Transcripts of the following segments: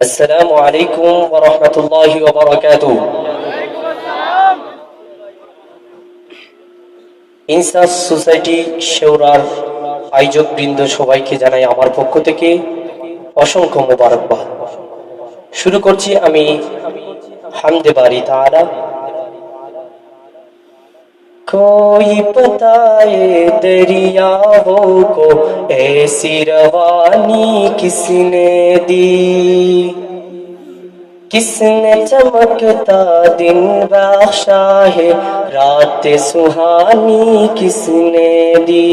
السلام عليكم ورحمة الله وبركاته ইনসাফ সোসাইটি শেওরার আয়োজক বৃন্দ সবাইকে জানাই আমার পক্ষ থেকে অসংখ্য মোবারকবাদ শুরু করছি আমি হামদে বাড়ি তারা कोई बताए दरियाओं को ऐसी रवानी किसने दी किसने चमकता दिन बख्शा है रात सुहानी किसने दी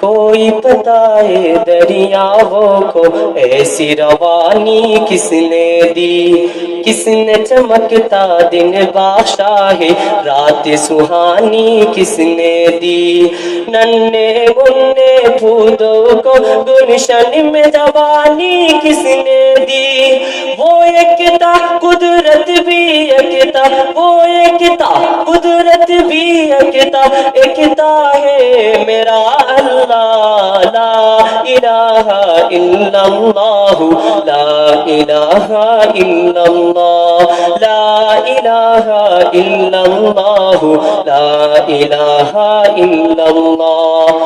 कोई बताए दरियाओं को ऐसी रवानी किसने दी کس نے چمکتا دن بادشاہ رات سہانی کس نے دی؟ ننے گنے پھودوں کو گلشن میں جوانی کس نے دی؟ वो एकता कुदरत भी एकता वो एकता कुदरत भी एकता एकता है मेरा अल्लाह ला इलाहा इल्लल्लाह ला इलाहा इल्लल्लाह ला इलाहा इल्लल्लाह ला इलाहा इल्लल्लाह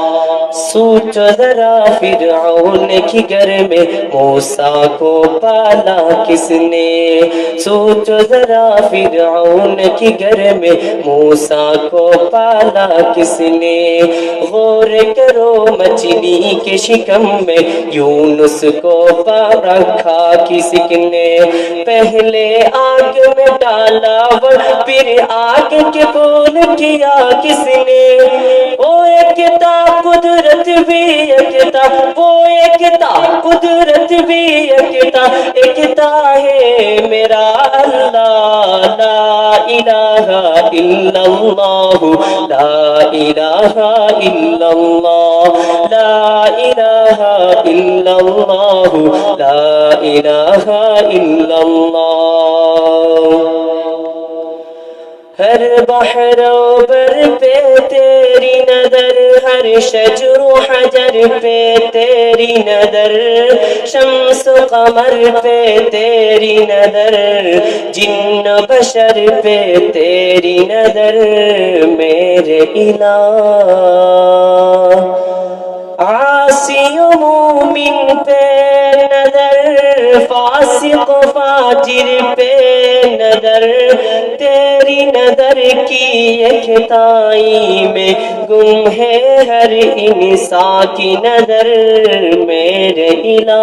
सोचो जरा फिरौन की घर में मूसा को पाला کس نے؟ سوچو ذرا فرعون کی گھر میں موسیٰ کو پالا کس نے؟ غور کرو مچنی کے شکم میں یونس کو پا رکھا کس نے؟ پہلے آگ میں ڈالا پھر آگ کے پول کیا کس نے؟ اوہ कुदरत भी एकता वो एकता कुदरत भी एकता एकता है मेरा अल्लाह ला इलाहा इल्लल्लाह ला इलाहा इल्लल्लाह ला इलाहा इल्लल्लाह ला इलाहा इल्लल्लाह ہر بحر بر پہ تیری نظر، ہر شجر و حجر پہ تیری نظر، شمس و قمر پہ تیری نظر، جن و بشر پہ تیری نظر، میرے الہ۔ عاصی و مومن پہ نظر، فاسق و فاجر پہ نظر تیری نظر کی یکتائی میں گم ہے ہر انسا کی نظر میرے الہ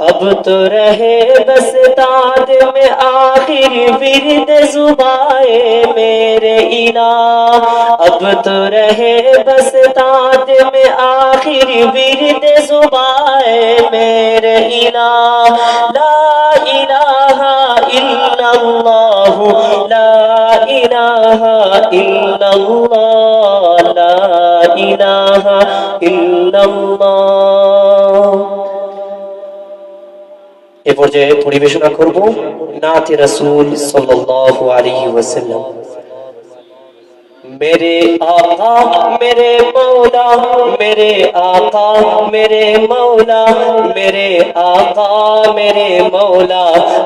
اب تو رہے بس تاد میں آخر ورد زبائے میرے الہ اب تو رہے بس تاد میں آخر ورد زبائے میرے الہ الله لا إله إلا الله لا إله إلا الله এ পর্যায়ে পরিবেশনা করব নাতে রাসূল সাল্লাল্লাহু আলাইহি ওয়াসাল্লাম। मेरे आका मेरे मौला मेरे आका मेरे मौला मेरे आका मेरे मौला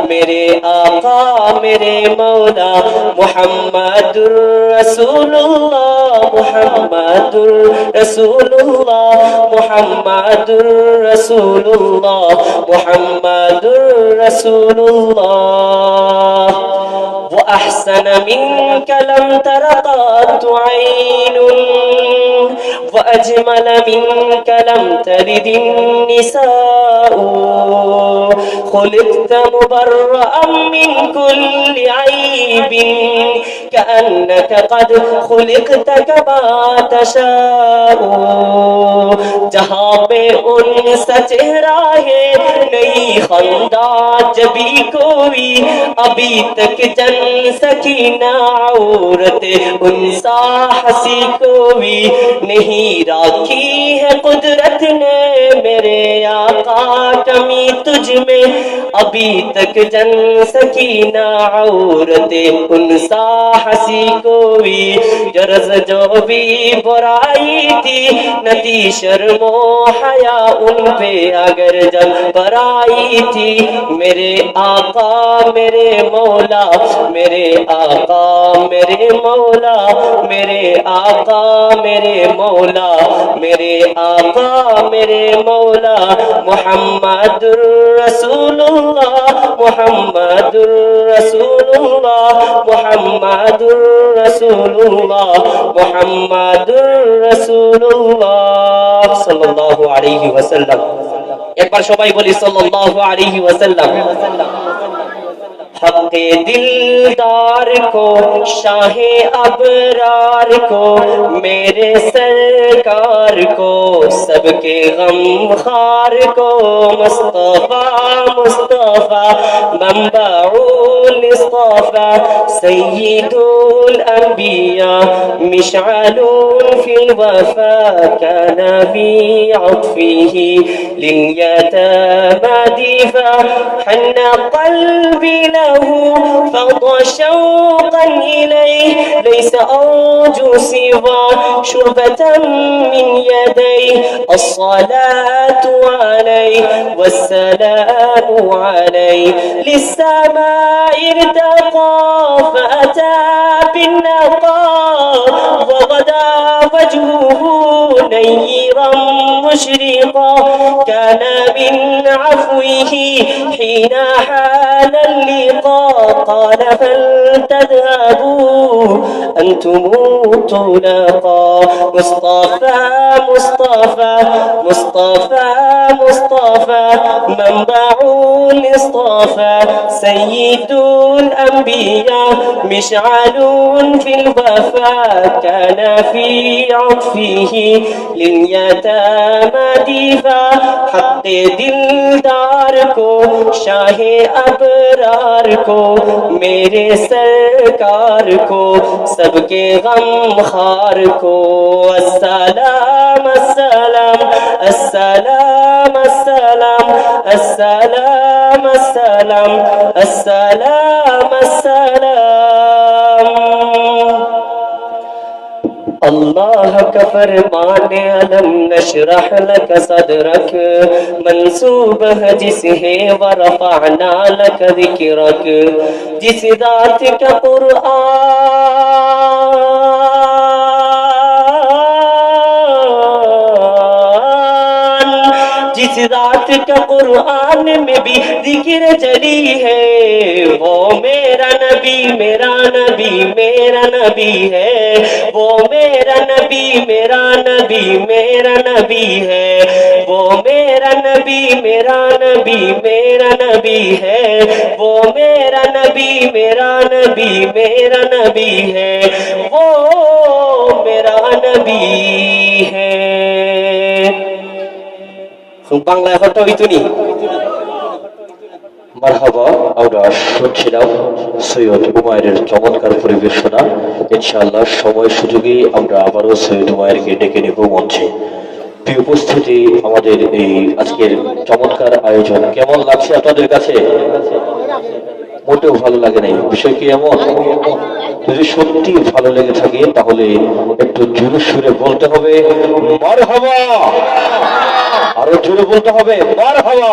मेरे आका मेरे मौला मुहम्मदुर रसूलुल्लाह मुहम्मदुर रसूलुल्लाह मुहम्मदुर रसूलुल्लाह मुहम्मदुर रसूलुल्लाह وأحسن منك لم تر قط عين. وأجمل منك لم تلد النساء. خلقت مبرأ من كل عيب. كأنك قد خلقت كما تشاء. جهاب پہ ان من خندہ جبی کوئی، ابھی تک جن سکینہ عورت انسا حسی کوئی نہیں راکھی ہے قدرت نے میرے آقا کا میں ابھی تک جن سکینہ عورت انسا حسی کوئی جرز جو بھی برائی تھی، نتی شرم و حیاء ان پہ اگر جب برائی تھی۔ میرے آقا، میرے مولا، میرے آقا، میرے مولا، میرے آقا، میرے مولا، میرے آقا، میرے مولا، محمد রাসূলুল্লাহ মুহাম্মাদুর রাসূলুল্লাহ মুহাম্মাদুর রাসূলুল্লাহ মুহাম্মাদুর রাসূলুল্লাহ একবার সবাই বলি সাল্লাল্লাহু আলাইহি ওয়াসাল্লাম। हक दिलदार को शाह अबरार को मेरे सरकार को सबके गम खार को मुस्तफा मुस्तफा मंबाउल इस्तफा सय्यदुल अंबिया मिशआलुन फिल वफा كان في عطفه لليتامى دفاع حن قلبي له فضى شوقا إليه. ليس أرجو سوى شربة من يديه. الصلاة عليه والسلام عليه. للسماء ارتقى فأتى بالنقاء وغدا وجهه نيرا مشرقا. كان من عفوه حين حال اللقاء. قال فلتذهبوا أنتم طلقا مصطفى مصطفى مصطفى مصطفى. المصطفى منبع المصطفى سيد الأنبياء مشعل في الوفاء كان في عطفه لليتامى ديفا. حق دل داركو شاه أبراركو ميري سركاركو سرکار غم خاركو السلام السلام. السلام السلام السلام السلام السلام السلام. الله كفر فرمان لم نشرح لك صدرك منسوب هجسه ورفعنا لك ذكرك جس ذاتك قرآن اس ذات کا قرآن میں بھی ذکر جلی ہے۔ وہ میرا نبی میرا نبی میرا نبی ہے۔ وہ میرا نبی میرا نبی میرا نبی ہے۔ وہ میرا نبی میرا نبی میرا نبی ہے۔ وہ میرا نبی میرا نبی میرا نبی ہے۔ وہ বাংলায় হয়তো মারহাবা আমরা শুনছিলাম সৈয়দ উমায়ের চমৎকার পরিবেশনা। আমাদের এই আজকের চমৎকার আয়োজন কেমন লাগছে আপনাদের কাছে? মোটেও ভালো লাগে নাই। বিষয় কি এমন? যদি সত্যি ভালো লেগে থাকে, তাহলে একটু জোরে সুরে বলতে হবে মার আরও জোরে বলতে হবে মার হওয়া।